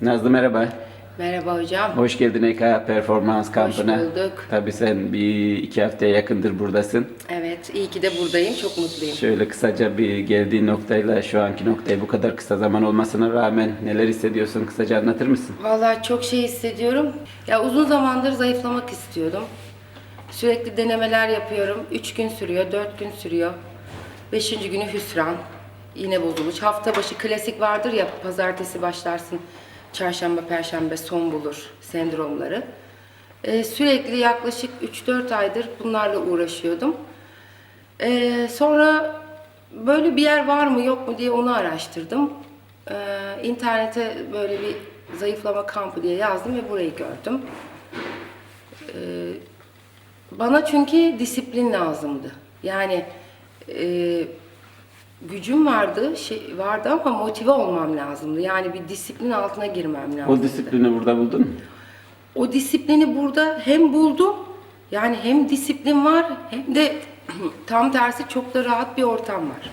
Nazlı merhaba. Merhaba hocam. Hoş geldin EK Performans kampına. bulduk. Tabii sen bir iki haftaya yakındır buradasın. Evet, iyi ki de buradayım. Çok mutluyum. Şöyle kısaca bir geldiğin noktayla şu anki noktaya bu kadar kısa zaman olmasına rağmen neler hissediyorsun? Kısaca anlatır mısın? Vallahi çok şey hissediyorum. Ya uzun zamandır zayıflamak istiyordum. Sürekli denemeler yapıyorum. 3 gün sürüyor, 4 gün sürüyor. 5. günü hüsran. Yine bozuluş. Hafta başı klasik vardır ya pazartesi başlarsın. Çarşamba, perşembe son bulur sendromları. Ee, sürekli yaklaşık 3-4 aydır bunlarla uğraşıyordum. Ee, sonra böyle bir yer var mı yok mu diye onu araştırdım. Ee, internete böyle bir zayıflama kampı diye yazdım ve burayı gördüm. Ee, bana çünkü disiplin lazımdı. Yani e, gücüm vardı, şey vardı ama motive olmam lazımdı. Yani bir disiplin altına girmem lazımdı. O disiplini burada buldun mu? O disiplini burada hem buldum, yani hem disiplin var hem de tam tersi çok da rahat bir ortam var.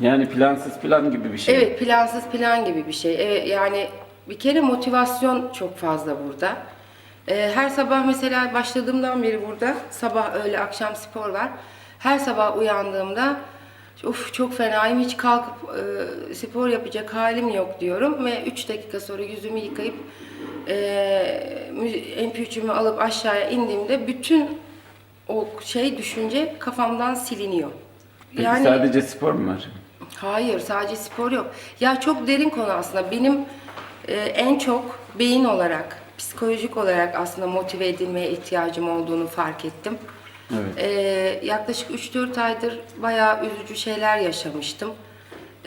Yani plansız plan gibi bir şey. Evet, plansız plan gibi bir şey. Evet, yani bir kere motivasyon çok fazla burada. Ee, her sabah mesela başladığımdan beri burada sabah, öğle, akşam spor var. Her sabah uyandığımda of çok fenayım hiç kalkıp e, spor yapacak halim yok diyorum ve 3 dakika sonra yüzümü yıkayıp e, MP3'ümü alıp aşağıya indiğimde bütün o şey düşünce kafamdan siliniyor. Peki sadece spor mu var? Hayır, sadece spor yok. Ya çok derin konu aslında. Benim e, en çok beyin olarak, psikolojik olarak aslında motive edilmeye ihtiyacım olduğunu fark ettim. Evet. E, yaklaşık 3-4 aydır bayağı üzücü şeyler yaşamıştım.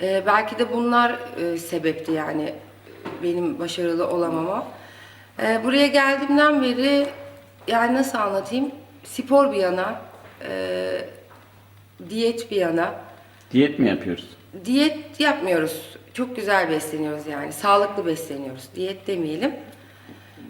E, belki de bunlar e, sebepti yani benim başarılı olamama. E, buraya geldiğimden beri yani nasıl anlatayım? Spor bir yana, e, diyet bir yana, Diyet mi yapıyoruz? Diyet yapmıyoruz. Çok güzel besleniyoruz yani. Sağlıklı besleniyoruz. Diyet demeyelim.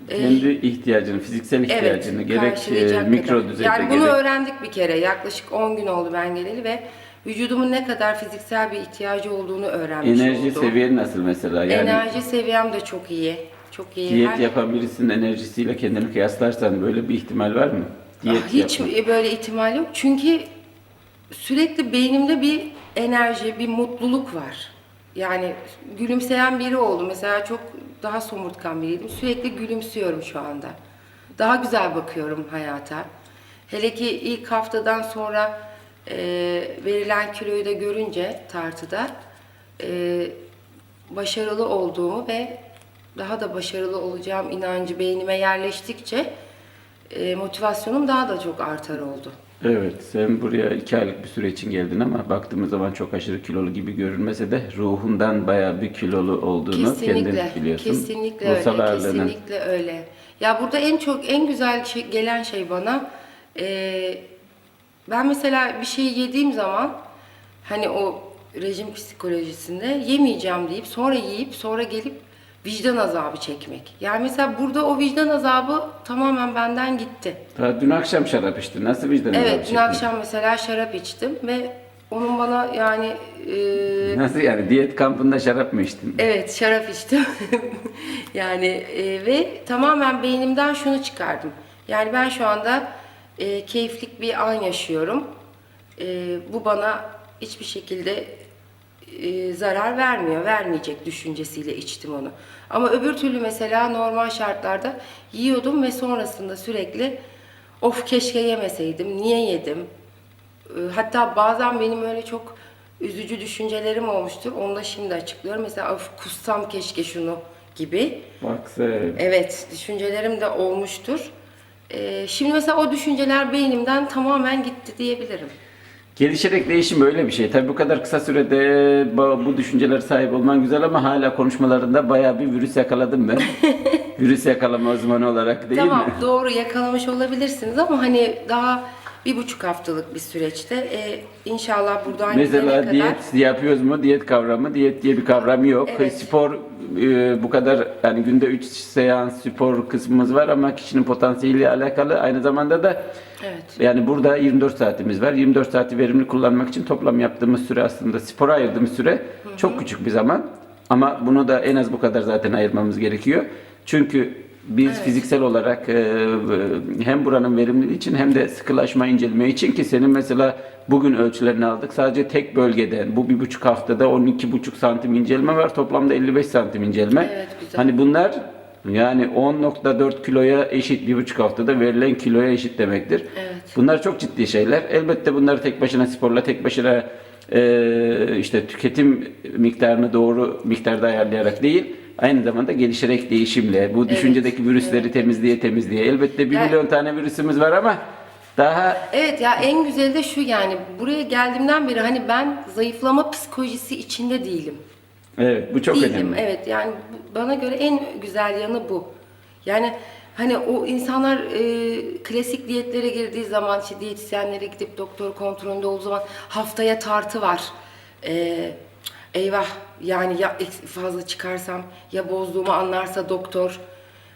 Ee, Kendi ihtiyacını, fiziksel ihtiyacını gerek e, mikro kadar. düzeyde Yani bunu gerek öğrendik bir kere. Yaklaşık 10 gün oldu ben geleli ve vücudumun ne kadar fiziksel bir ihtiyacı olduğunu öğrenmiş enerji oldum. seviyen nasıl mesela? Yani Enerji seviyem de çok iyi. Çok iyi. diyet Her- yapan birisinin enerjisiyle kendini kıyaslarsan böyle bir ihtimal var mı? Diyet Ah, Hiç yapmak. böyle ihtimal yok. Çünkü sürekli beynimde bir enerji, bir mutluluk var. Yani gülümseyen biri oldum. Mesela çok daha somurtkan biriydim. Sürekli gülümsüyorum şu anda. Daha güzel bakıyorum hayata. Hele ki ilk haftadan sonra e, verilen kiloyu da görünce tartıda e, başarılı olduğumu ve daha da başarılı olacağım inancı beynime yerleştikçe e, motivasyonum daha da çok artar oldu. Evet, sen buraya iki aylık bir süre için geldin ama baktığımız zaman çok aşırı kilolu gibi görünmese de ruhundan bayağı bir kilolu olduğunu kendin biliyorsun. Kesinlikle öyle. Ağırlığının. Kesinlikle öyle. Ya burada en çok en güzel şey, gelen şey bana e, ben mesela bir şey yediğim zaman hani o rejim psikolojisinde yemeyeceğim deyip sonra yiyip sonra gelip vicdan azabı çekmek. Yani mesela burada o vicdan azabı tamamen benden gitti. Daha dün akşam şarap içtin. Nasıl vicdan azabı Evet, dün çektin? akşam mesela şarap içtim ve onun bana yani e, Nasıl yani? Diyet kampında şarap mı içtin? Evet, şarap içtim. yani e, ve tamamen beynimden şunu çıkardım. Yani ben şu anda e, keyiflik bir an yaşıyorum. E, bu bana hiçbir şekilde e, zarar vermiyor, vermeyecek düşüncesiyle içtim onu. Ama öbür türlü mesela normal şartlarda yiyordum ve sonrasında sürekli of keşke yemeseydim, niye yedim? E, Hatta bazen benim öyle çok üzücü düşüncelerim olmuştur. Onu da şimdi açıklıyorum. Mesela of kussam keşke şunu gibi. Bak sen. Evet, düşüncelerim de olmuştur. E, şimdi mesela o düşünceler beynimden tamamen gitti diyebilirim. Gelişerek değişim böyle bir şey. Tabii bu kadar kısa sürede bu düşüncelere sahip olman güzel ama hala konuşmalarında bayağı bir virüs yakaladım ben. virüs yakalama uzmanı olarak değil tamam mi? doğru yakalamış olabilirsiniz ama hani daha bir buçuk haftalık bir süreçte e, inşallah buradan Mesela kadar diyet yapıyoruz mu? Diyet kavramı, diyet diye bir kavram yok. Evet. Spor e, bu kadar yani günde 3 seans spor kısmımız var ama kişinin potansiyeliyle alakalı aynı zamanda da evet yani burada 24 saatimiz var. 24 saati verimli kullanmak için toplam yaptığımız süre aslında spora ayırdığımız süre çok küçük bir zaman. Ama bunu da en az bu kadar zaten ayırmamız gerekiyor. Çünkü biz fiziksel olarak e, hem buranın verimliliği için hem de sıkılaşma inceleme için ki senin mesela bugün ölçülerini aldık. Sadece tek bölgeden bu bir buçuk haftada 12,5 santim inceleme var. Toplamda 55 santim inceleme. Evet, güzel. Hani bunlar yani 10.4 kiloya eşit bir buçuk haftada verilen kiloya eşit demektir. Evet. Bunlar çok ciddi şeyler. Elbette bunları tek başına sporla, tek başına e, işte tüketim miktarını doğru miktarda ayarlayarak değil, aynı zamanda gelişerek değişimle, bu düşüncedeki virüsleri temizliğe temizliğe. Elbette bir Yani- milyon tane virüsümüz var ama daha Evet ya en güzeli de şu yani buraya geldiğimden beri hani ben zayıflama psikolojisi içinde değilim. evet bu çok değilim. önemli. Evet yani bu- bana göre en güzel yanı bu. Yani hani o insanlar e, klasik diyetlere girdiği zaman işte diyetisyenlere gidip doktor kontrolünde olduğu zaman haftaya tartı var. E, eyvah yani ya fazla çıkarsam ya bozduğumu anlarsa doktor.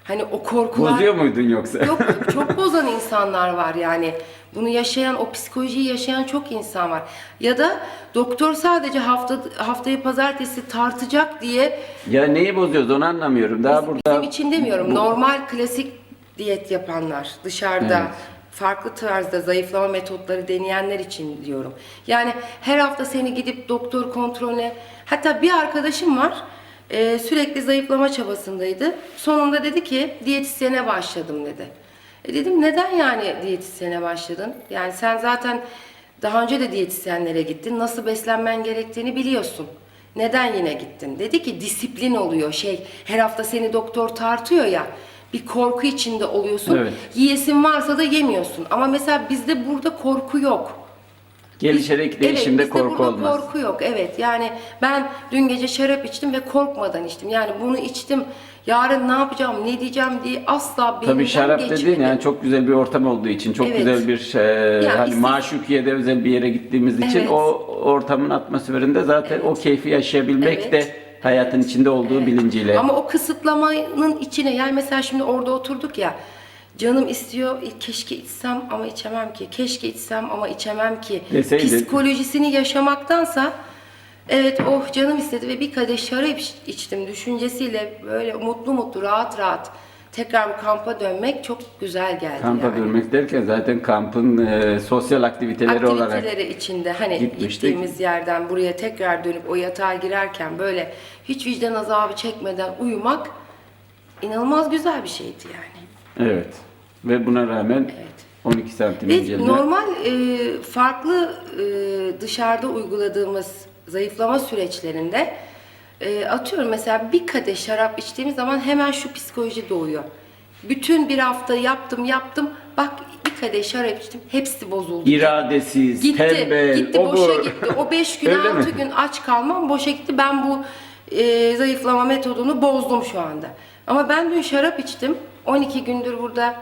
Hani o korkular Bozuyor muydun yoksa? Yok çok bozan insanlar var yani. Bunu yaşayan, o psikolojiyi yaşayan çok insan var. Ya da doktor sadece hafta haftayı pazartesi tartacak diye Ya neyi bozuyoruz onu anlamıyorum. Daha bizim, burada bizim için demiyorum. Normal klasik diyet yapanlar dışarıda Evet. Farklı tarzda zayıflama metotları deneyenler için diyorum. Yani her hafta seni gidip doktor kontrolüne hatta bir arkadaşım var e, sürekli zayıflama çabasındaydı. Sonunda dedi ki diyetisyene başladım dedi. E dedim neden yani diyetisyene başladın? Yani sen zaten daha önce de diyetisyenlere gittin. Nasıl beslenmen gerektiğini biliyorsun. Neden yine gittin? Dedi ki disiplin oluyor. Şey her hafta seni doktor tartıyor ya. Bir korku içinde oluyorsun. Evet. Yiyesin varsa da yemiyorsun. Ama mesela bizde burada korku yok. gelişerek değişimde evet, korku burada olmaz. korku yok. Evet yani ben dün gece şarap içtim ve korkmadan içtim. Yani bunu içtim. Yarın ne yapacağım, ne diyeceğim diye asla benimden Tabii şarap geçmedi. dediğin yani çok güzel bir ortam olduğu için, çok Evet. güzel bir e, hani istek- Maşukiye'de özel bir yere gittiğimiz için Evet. o ortamın atmosferinde zaten o keyfi yaşayabilmek Evet. de hayatın içinde olduğu bilinciyle. Ama o kısıtlamanın içine yani mesela şimdi orada oturduk ya canım istiyor "E, keşke içsem ama içemem ki keşke içsem ama içemem ki Deseydin. psikolojisini yaşamaktansa evet oh canım istedi ve bir kadeh şarap iç- içtim düşüncesiyle böyle mutlu mutlu rahat rahat tekrar bu kampa dönmek çok güzel geldi Kampa yani. dönmek derken zaten kampın e, sosyal aktiviteleri olarak aktiviteleri içinde hani gitmiştik. gittiğimiz yerden buraya tekrar dönüp o yatağa girerken böyle hiç vicdan azabı çekmeden uyumak inanılmaz güzel bir şeydi yani. evet. Ve buna rağmen 12 santim incelme. normal e, farklı e, dışarıda uyguladığımız zayıflama süreçlerinde e, atıyorum mesela bir kadeh şarap içtiğimiz zaman hemen şu psikoloji doğuyor. Bütün bir hafta yaptım yaptım bak bir kadeh şarap içtim hepsi bozuldu. İradesiz, Gitti, tembel, gitti, obur. boşa gitti. O 5 gün, mi? 6 gün aç kalmam boşa gitti. Ben bu e, zayıflama metodunu bozdum şu anda. Ama ben dün şarap içtim. 12 gündür burada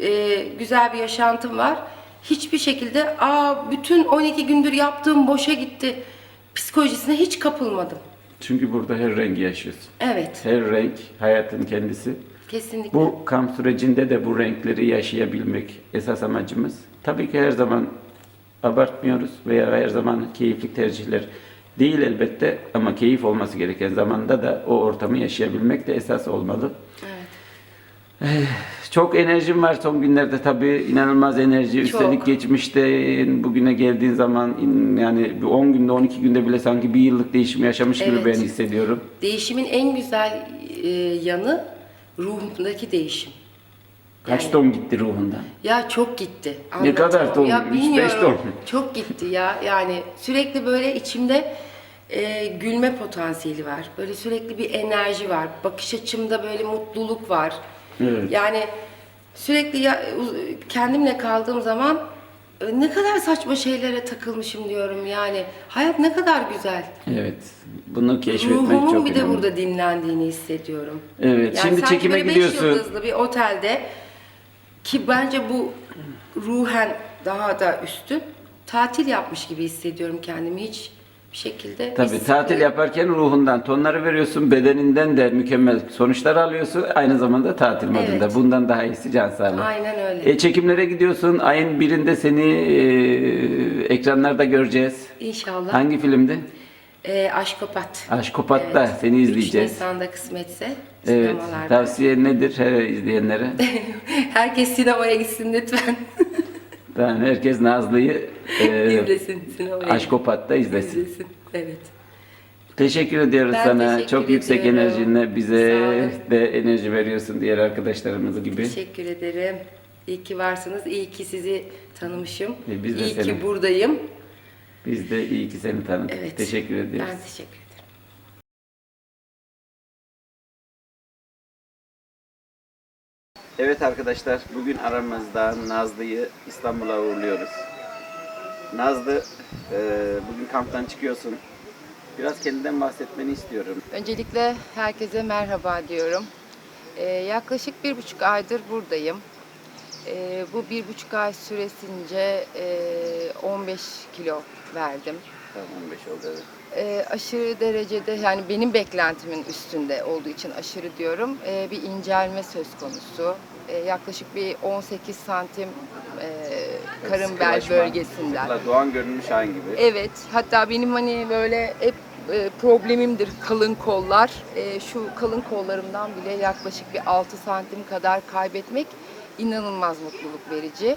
e, güzel bir yaşantım var. Hiçbir şekilde aa bütün 12 gündür yaptığım boşa gitti psikolojisine hiç kapılmadım. Çünkü burada her rengi yaşıyorsun. Evet, Her renk hayatın kendisi. kesinlikle. Bu kamp sürecinde de bu renkleri yaşayabilmek esas amacımız. Tabii ki her zaman abartmıyoruz veya her zaman keyifli tercihler değil elbette ama keyif olması gereken zamanda da o ortamı yaşayabilmek de esas olmalı. Eh, Çok enerjim var son günlerde tabii inanılmaz enerji. Çok. Üstelik geçmişte bugüne geldiğin zaman yani bir 10 günde 12 günde bile sanki bir yıllık değişim yaşamış gibi Evet. ben hissediyorum. Değişimin en güzel e, yanı ruhumdaki değişim. Kaç Yani- ton gitti ruhundan? Ya çok gitti. Ne kadar ton? Ya Üç, beş bilmiyorum. ton. Çok gitti ya. Yani sürekli böyle içimde e, gülme potansiyeli var. Böyle sürekli bir enerji var. Bakış açımda böyle mutluluk var. Evet. Yani sürekli ya, kendimle kaldığım zaman e, ne kadar saçma şeylere takılmışım diyorum yani. Hayat ne kadar güzel. Evet. Bunu keşfetmek Ruhumun çok bir de önemli. burada dinlendiğini hissediyorum. Evet, şimdi sanki çekime böyle beş gidiyorsun. yıldızlı bir otelde ki bence bu ruhen daha da üstün. Tatil yapmış gibi hissediyorum kendimi hiç bir şekilde. Tabii Biz- tatil yaparken ruhundan tonları veriyorsun, bedeninden de mükemmel sonuçlar alıyorsun. Aynı zamanda tatil modunda. Evet. Bundan daha iyisi can sağlığı. Aynen öyle. E, çekimlere gidiyorsun. Ayın birinde seni e, ekranlarda göreceğiz. İnşallah. Hangi filmde? Ee, Aşkopat. Aşkopat'ta Evet. seni 3 izleyeceğiz. Nisan'da kısmetse Evet. Tavsiye nedir her izleyenlere? Herkes sinemaya gitsin lütfen. ben herkes Nazlı'yı e, İzlesin sinemaya. Aşkopat'ta izlesin. İzlesin. Evet. Teşekkür ediyoruz Ben sana. teşekkür Çok yüksek ediyorum. enerjinle Sağ bize de enerji veriyorsun diğer arkadaşlarımız gibi. Teşekkür ederim. İyi ki varsınız. İyi ki sizi tanımışım. E, biz de İyi seni. ki buradayım. Biz de iyi ki seni tanıdık. Evet. Teşekkür ediyoruz. Ben teşekkür ederim. Evet arkadaşlar, bugün aramızda Nazlı'yı İstanbul'a uğurluyoruz. Nazlı, e, bugün kamptan çıkıyorsun. Biraz kendinden bahsetmeni istiyorum. Öncelikle herkese merhaba diyorum. Ee, yaklaşık bir buçuk aydır buradayım. Ee, bu bir buçuk ay süresince e, 15 kilo verdim. Tamam 15 oldu evet. Ee, aşırı derecede yani benim beklentimin üstünde olduğu için aşırı diyorum. Ee, bir incelme söz konusu. Ee, yaklaşık bir 18 santim e, karın bel Sıkılaşma, bölgesinden. sıkla- Doğan görünmüş Şahin gibi. Evet, hatta benim hani böyle hep e, problemimdir kalın kollar. E, şu kalın kollarımdan bile yaklaşık bir 6 santim kadar kaybetmek inanılmaz mutluluk verici.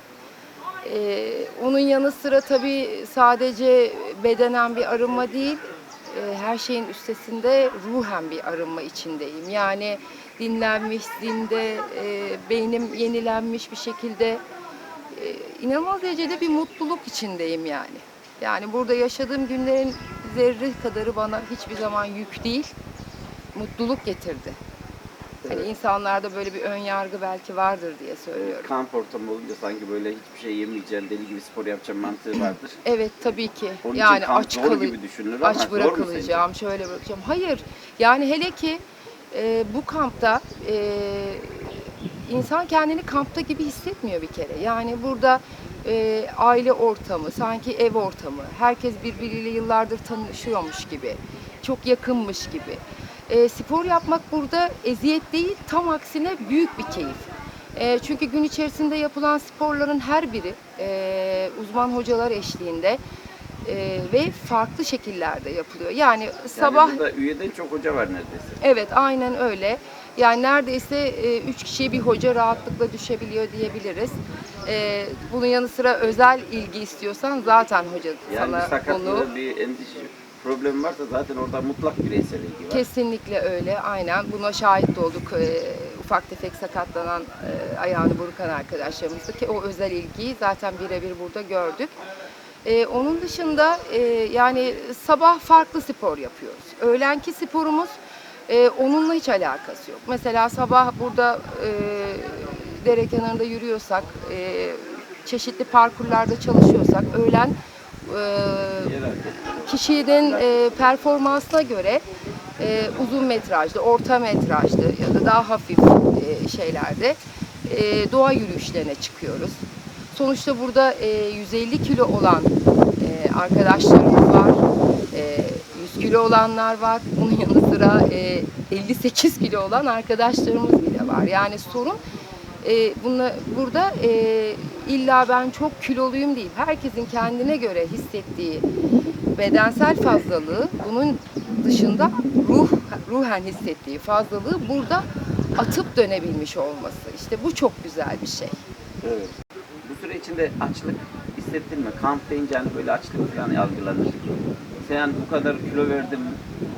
E, onun yanı sıra tabii sadece bedenen bir arınma değil, e, her şeyin üstesinde ruhen bir arınma içindeyim. Yani dinlenmiş, zinde, e, beynim yenilenmiş bir şekilde e, inanılmaz derecede bir mutluluk içindeyim yani. Yani burada yaşadığım günlerin zerre kadarı bana hiçbir zaman yük değil, mutluluk getirdi. Hani Evet. insanlarda böyle bir ön yargı belki vardır diye söylüyorum. Kamp ortamı olunca sanki böyle hiçbir şey yemeyeceğim, deli gibi spor yapacağım mantığı vardır. Evet tabii ki. Onun için yani kamp aç zor kalı gibi düşünülür ama aç zor mu bırakılacağım, şöyle bırakacağım. Hayır. Yani hele ki e, bu kampta e, insan kendini kampta gibi hissetmiyor bir kere. Yani burada e, aile ortamı, sanki ev ortamı. Herkes birbiriyle yıllardır tanışıyormuş gibi. Çok yakınmış gibi. E, spor yapmak burada eziyet değil, tam aksine büyük bir keyif. E, çünkü gün içerisinde yapılan sporların her biri e, uzman hocalar eşliğinde e, ve farklı şekillerde yapılıyor. Yani sabah Yani burada üyeden çok hoca var neredeyse. Evet, aynen öyle. Yani neredeyse e, üç kişiye bir hoca rahatlıkla düşebiliyor diyebiliriz. E, bunun yanı sıra özel ilgi istiyorsan zaten hoca Yani sana sakatlığı, bunu bir endişe, problem varsa zaten orada mutlak bireysel ilgi var. kesinlikle öyle, aynen. Buna şahit olduk. E, ufak tefek sakatlanan e, ayağını burkan arkadaşlarımızda ki o özel ilgiyi zaten birebir burada gördük. E, onun dışında e, yani sabah farklı spor yapıyoruz. Öğlenki sporumuz e, onunla hiç alakası yok. Mesela sabah burada e, dere kenarında yürüyorsak, e, çeşitli parkurlarda çalışıyorsak, öğlen. Kişinin e, performansına göre e, uzun metrajlı, orta metrajlı ya da daha hafif e, şeylerde e, doğa yürüyüşlerine çıkıyoruz. Sonuçta burada e, 150 kilo olan e, arkadaşlarımız var, e, 100 kilo olanlar var, bunun yanı sıra e, 58 kilo olan arkadaşlarımız bile var. Yani sorun e, bunla, burada e, illa ben çok kiloluyum değil. Herkesin kendine göre hissettiği bedensel fazlalığı, bunun dışında ruh ruhen hissettiği fazlalığı burada atıp dönebilmiş olması. İşte bu çok güzel bir şey. Evet. Bu süre içinde açlık hissettin mi? Kamp deyince hani böyle açlık falan algılanır. Sen bu kadar kilo verdin,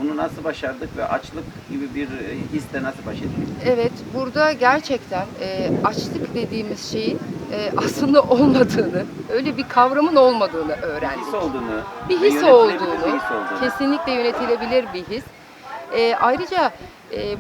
bunu nasıl başardık ve açlık gibi bir e, hisle nasıl baş ettik? Evet, burada gerçekten e, açlık dediğimiz şeyin e, aslında olmadığını, öyle bir kavramın olmadığını öğrendik. His olduğunu, bir his olduğunu, bir his olduğunu. kesinlikle yönetilebilir bir his. Ee, ayrıca e,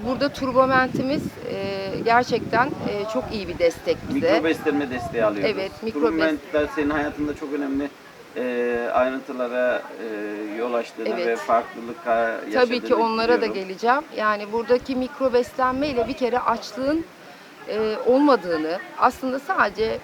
burada turbomentimiz e, gerçekten e, çok iyi bir destek bize. Mikro beslenme desteği alıyoruz. Evet, mikro Turment da senin hayatında çok önemli e, ayrıntılara e, yol açtığını Evet. ve farklılık yaşadığını Tabii ki onlara da biliyorum. geleceğim. Yani buradaki mikro beslenme ile bir kere açlığın e, olmadığını, aslında sadece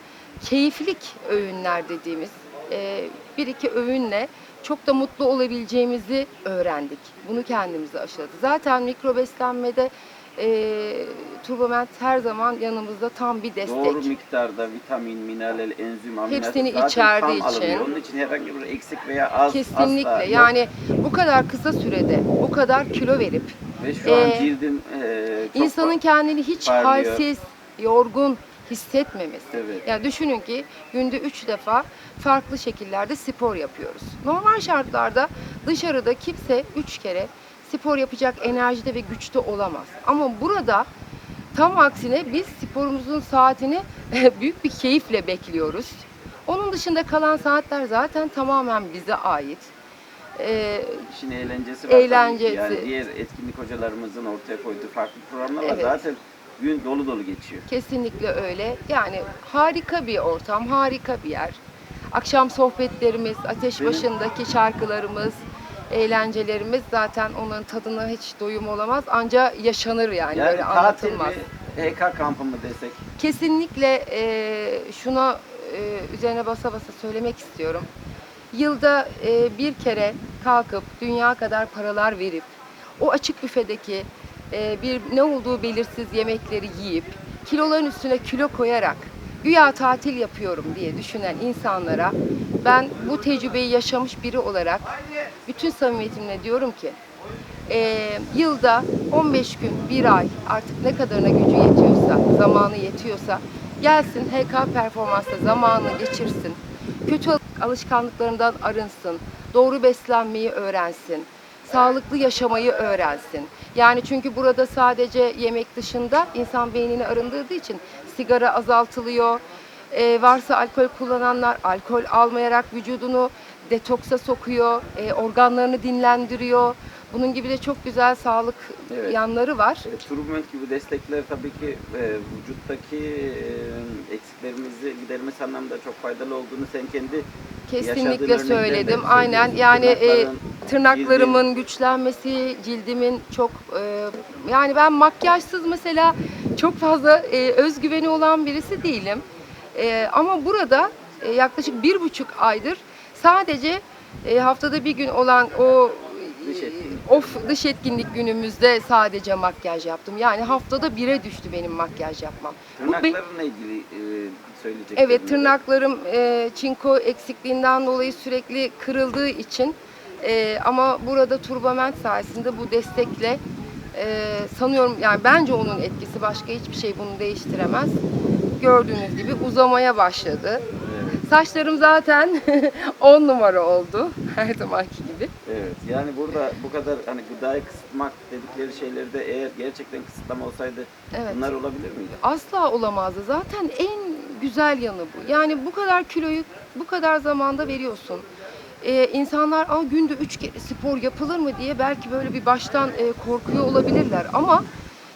keyiflik öğünler dediğimiz e, bir iki öğünle çok da mutlu olabileceğimizi öğrendik. Bunu kendimize aşıladık. Zaten mikro beslenmede e, Turboment her zaman yanımızda tam bir destek. Doğru miktarda vitamin, mineral, enzim, amino Hepsini asit zaten içerdiği tam alınıyor. için. Onun için herhangi bir eksik veya az Kesinlikle. asla yok. Yani bu kadar kısa sürede bu kadar kilo verip ve şu an Ee, cildim e, çok insanın kendini hiç parlıyor. halsiz, yorgun hissetmemesi. Evet. Yani düşünün ki günde üç defa farklı şekillerde spor yapıyoruz. Normal şartlarda dışarıda kimse üç kere spor yapacak enerjide ve güçte olamaz. Ama burada tam aksine biz sporumuzun saatini büyük bir keyifle bekliyoruz. Onun dışında kalan saatler zaten tamamen bize ait. Ee, İşin eğlencesi var tabii ki. Eğlencesi. Yani diğer etkinlik hocalarımızın ortaya koyduğu farklı programlar var. Evet. Zaten gün dolu dolu geçiyor. Kesinlikle öyle. Yani harika bir ortam, harika bir yer. Akşam sohbetlerimiz, ateş Benim- başındaki şarkılarımız, eğlencelerimiz zaten onların tadına hiç doyum olamaz. Anca yaşanır yani, Yani böyle anlatılmaz. mi, HK kampı mı desek? Kesinlikle e, şuna e, üzerine basa basa söylemek istiyorum. Yılda e, bir kere kalkıp dünya kadar paralar verip o açık büfedeki e, bir ne olduğu belirsiz yemekleri yiyip kiloların üstüne kilo koyarak güya tatil yapıyorum diye düşünen insanlara ben bu tecrübeyi yaşamış biri olarak bütün samimiyetimle diyorum ki e, yılda 15 gün, bir ay artık ne kadarına gücü yetiyorsa, zamanı yetiyorsa gelsin HK performansla zamanını geçirsin. Kötü alışkanlıklarından arınsın. Doğru beslenmeyi öğrensin. Sağlıklı yaşamayı öğrensin. Yani çünkü burada sadece yemek dışında insan beynini arındırdığı için sigara azaltılıyor. E, varsa alkol kullananlar alkol almayarak vücudunu detoksa sokuyor, e, organlarını dinlendiriyor. Bunun gibi de çok güzel sağlık Evet. yanları var. E, Turboment gibi destekler tabii ki e, vücuttaki e, eksiklerimizi gidermesi anlamda çok faydalı olduğunu sen kendi Kesinlikle söyledim. Aynen yani e, tırnaklarımın güçlenmesi, cildimin çok e, yani ben makyajsız mesela çok fazla e, özgüveni olan birisi değilim. E, ama burada e, yaklaşık bir buçuk aydır sadece e, haftada bir gün olan o Dış etkinlik. of dış etkinlik günümüzde sadece makyaj yaptım. Yani haftada bire düştü benim makyaj yapmam. Tırnaklarla ilgili e, söyleyeceklerim. Evet tırnaklarım e, çinko eksikliğinden dolayı sürekli kırıldığı için e, ama burada Turbament sayesinde bu destekle e, sanıyorum yani bence onun etkisi başka hiçbir şey bunu değiştiremez. Gördüğünüz gibi uzamaya başladı. Saçlarım zaten 10 numara oldu her zamanki gibi. Evet. Yani burada bu kadar hani gıdayı kısıtmak dedikleri şeylerde eğer gerçekten kısıtlama olsaydı Evet. bunlar olabilir miydi? Asla olamazdı. Zaten en güzel yanı bu. Yani bu kadar kiloyu bu kadar zamanda veriyorsun. Ee, insanlar Aa, günde üç kere spor yapılır mı diye belki böyle bir baştan e, korkuyor olabilirler. Ama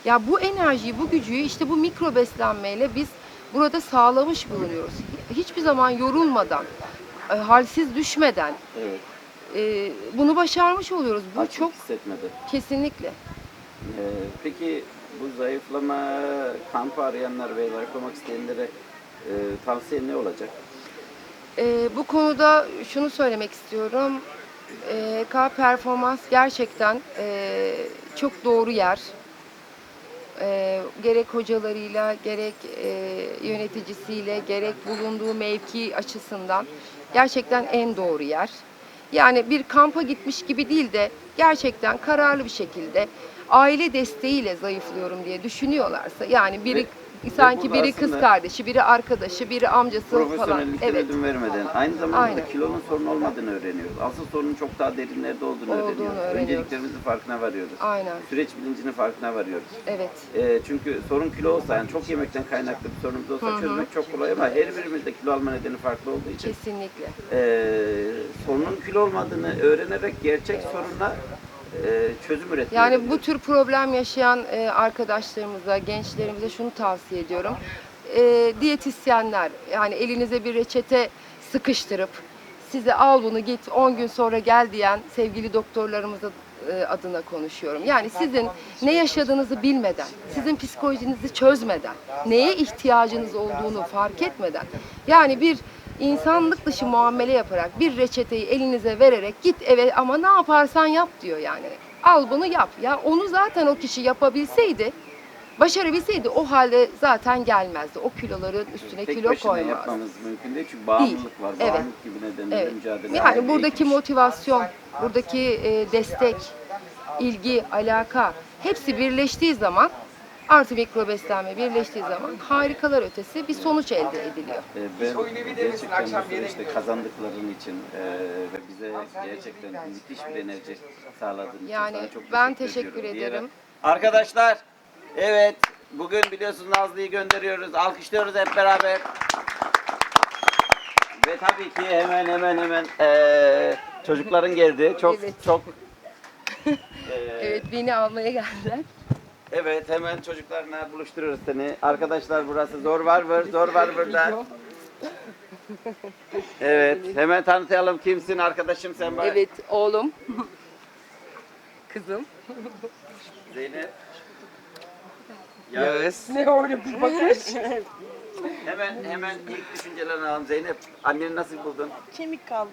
ya bu enerjiyi, bu gücü işte bu mikro beslenmeyle biz burada sağlamış bulunuyoruz. Hiçbir zaman yorulmadan, e, halsiz düşmeden Evet. E, bunu başarmış oluyoruz. Bu Açlık çok hissetmedi. kesinlikle. Ee, peki bu zayıflama kampı arayanlar ve zayıflamak isteyenlere e, tavsiye ne olacak? Ee, bu konuda şunu söylemek istiyorum. Ee, K Performans gerçekten e, çok doğru yer. Ee, gerek hocalarıyla, gerek e, yöneticisiyle, gerek bulunduğu mevki açısından gerçekten en doğru yer. Yani bir kampa gitmiş gibi değil de gerçekten kararlı bir şekilde aile desteğiyle zayıflıyorum diye düşünüyorlarsa yani biri sanki biri kız kardeşi, biri arkadaşı, biri amcası falan. Profesyonellikten Evet. ödün vermeden aynı zamanda Aynen. kilonun sorun olmadığını öğreniyoruz. Asıl sorunun çok daha derinlerde olduğunu, Olduğunu öğreniyoruz. öğreniyoruz. Önceliklerimizin farkına varıyoruz. Aynen. Süreç bilincinin farkına varıyoruz. Evet. Ee, çünkü sorun kilo olsa yani çok yemekten kaynaklı bir sorunumuz olsa çözmek çok kolay ama her birimizde kilo alma nedeni farklı olduğu için Kesinlikle. ee, sorunun kilo olmadığını öğrenerek gerçek soruna ee, çözüm üretmeye Yani bu tür problem yaşayan e, arkadaşlarımıza, gençlerimize şunu tavsiye ediyorum. E, diyetisyenler yani elinize bir reçete sıkıştırıp size al bunu git 10 gün sonra gel diyen sevgili doktorlarımızın e, adına konuşuyorum. Yani sizin ne yaşadığınızı bilmeden, sizin psikolojinizi çözmeden, neye ihtiyacınız olduğunu fark etmeden yani bir insanlık dışı muamele yaparak bir reçeteyi elinize vererek git eve ama ne yaparsan yap diyor yani. Al bunu yap. Ya onu zaten o kişi yapabilseydi Başarabilseydi o halde zaten gelmezdi. O kiloların üstüne Tek kilo başına koymaz. yapmamız mümkün değil çünkü bağımlılık var. Evet. Bağımlılık gibi nedenle Evet. mücadele Yani buradaki ekmiş. motivasyon, buradaki e, destek, ilgi, alaka hepsi birleştiği zaman artı mikro beslenme birleştiği zaman harikalar ötesi bir sonuç elde ediliyor. Ee, Ben gerçekten bu süreçte kazandıkların için e, ve bize gerçekten müthiş bir enerji sağladığın için Yani sana çok ben teşekkür, ederim. diyerek. Arkadaşlar, evet bugün biliyorsunuz Nazlı'yı gönderiyoruz. Alkışlıyoruz hep beraber. Ve tabii ki hemen hemen hemen e, çocukların geldi. Çok Evet. çok Evet beni almaya geldiler. Evet hemen çocuklarla buluşturuyoruz seni. Arkadaşlar burası zor var var zor var burada. Evet hemen tanıtalım kimsin arkadaşım sen bak. Evet oğlum. Kızım. Zeynep. Ya, Yağız. Ne öyle bir bakış. hemen hemen ilk düşüncelerini alalım Zeynep. Anneni nasıl buldun? Kemik kaldım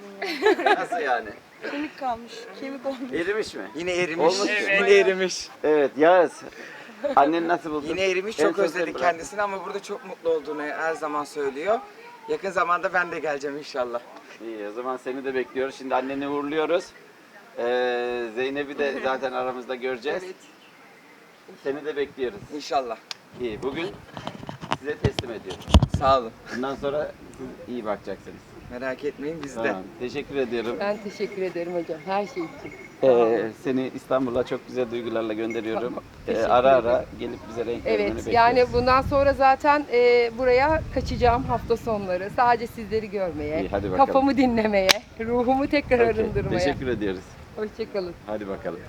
ya. Nasıl yani? Kemik kalmış. Kemik olmuş. Erimiş mi? Yine erimiş. Olmuş. Yine erimiş. Evet Yağız. Anneni nasıl buldun? Yine erimiş. En Çok son özledi kendisini ama burada çok mutlu olduğunu her zaman söylüyor. Yakın zamanda ben de geleceğim inşallah. İyi o zaman seni de bekliyoruz. Şimdi anneni uğurluyoruz. Ee, Zeynep'i de zaten aramızda göreceğiz. Evet. Seni de bekliyoruz. İnşallah. İyi bugün size teslim ediyorum. Sağ olun. Bundan sonra siz iyi bakacaksınız. Merak etmeyin biz de. Tamam. Teşekkür ediyorum. Ben teşekkür ederim hocam her şey için. Ee, seni İstanbul'a çok güzel duygularla gönderiyorum. Ee, teşekkür ara ederim. ara gelip bize renk vermeni Evet bekliyoruz. yani bundan sonra zaten e, buraya kaçacağım hafta sonları. Sadece sizleri görmeye, İyi, hadi bakalım. kafamı dinlemeye, ruhumu tekrar Okey, arındırmaya. Teşekkür ediyoruz. Hoşçakalın. Hadi bakalım.